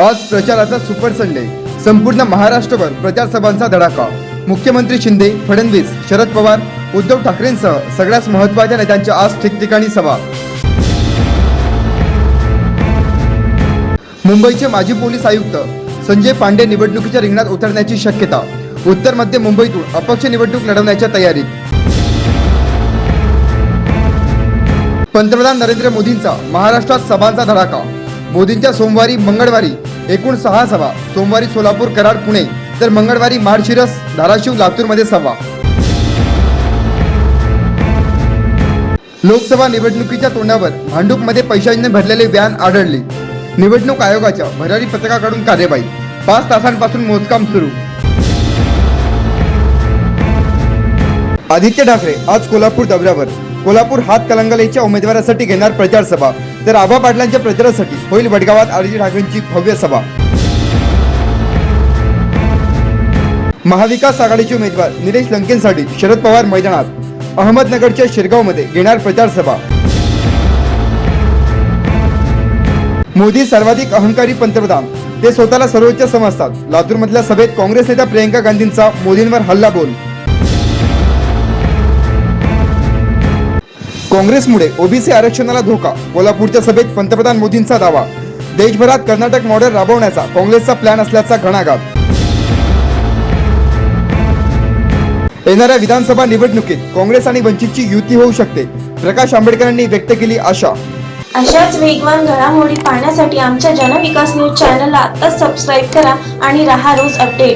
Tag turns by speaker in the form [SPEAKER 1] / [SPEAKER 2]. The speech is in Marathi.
[SPEAKER 1] आज प्रचाराचा सुपर संडे. संपूर्ण महाराष्ट्रभर प्रचार सभांचा धडाका. मुख्यमंत्री शिंदे फडणवीस शरद पवार उद्धव ठाकरेंसह सगळ्याच महत्त्वाच्या नेत्यांच्या आज ठिकठिकाणी सभा. मुंबईचे माजी पोलीस आयुक्त संजय पांडे निवडणुकीच्या रिंगणात उतरण्याची शक्यता. उत्तर मध्य मुंबईतून अपक्ष निवडणूक लढवण्याच्या तयारीत पंतप्रधान नरेंद्र मोदींचा महाराष्ट्रात सभांचा धडाका. मोदींच्या सोमवारी मंगळवारी एकूण सहा सभा. सोमवारी सोलापूर कराड पुणे. तर मंगळवारी माळशिरस धाराशिव लातूरमध्ये सभा. लोकसभा निवडणुकीच्या तोंडावर भांडूपमध्ये पैशांनी भरलेले व्यान आढळले. निवडणूक आयोगाच्या भरारी पथकाकडून कार्यवाही. पाच तासांपासून मोजकाम सुरू. आदित्य ठाकरे आज कोल्हापूर दौऱ्यावर. कोल्हापूर हात कलंगलेच्या उमेदवारासाठी घेणार प्रचार सभा तर आबा पाटलांच्या प्रचारासाठी होईल वडगावात आदित्य ठाकरेंची भव्य सभा. महाविकास आघाडीचे उमेदवार निलेश लंकेंसाठी शरद पवार मैदानात. अहमदनगरच्या शिरगावमध्ये घेणार प्रचार सभा. मोदी सर्वाधिक अहंकारी पंतप्रधान. ते स्वतःला सर्वोच्च समजतात. लातूरमधल्या सभेत काँग्रेस नेत्या प्रियंका गांधींचा मोदींवर हल्ला बोल. काँग्रेसमुळे ओबीसी आरक्षणाला धोका कोल्हापूरच्या सभेत पंतप्रधान मोदींचा दावा. देशभरात कर्नाटक मॉडेल राबवण्याचा काँग्रेसचा प्लॅन असल्याचा घणाघात. येणाऱ्या विधानसभा निवडणुकीत काँग्रेस आणि वंचितची युती होऊ शकते प्रकाश आंबेडकरांनी व्यक्त केली आशा.
[SPEAKER 2] अशाच वेगवान घडामोडी पाहण्यासाठी आमच्या जनविकास न्यूज चॅनलला आत्ताच सबस्क्राईब करा आणि रहा रोज अपडेट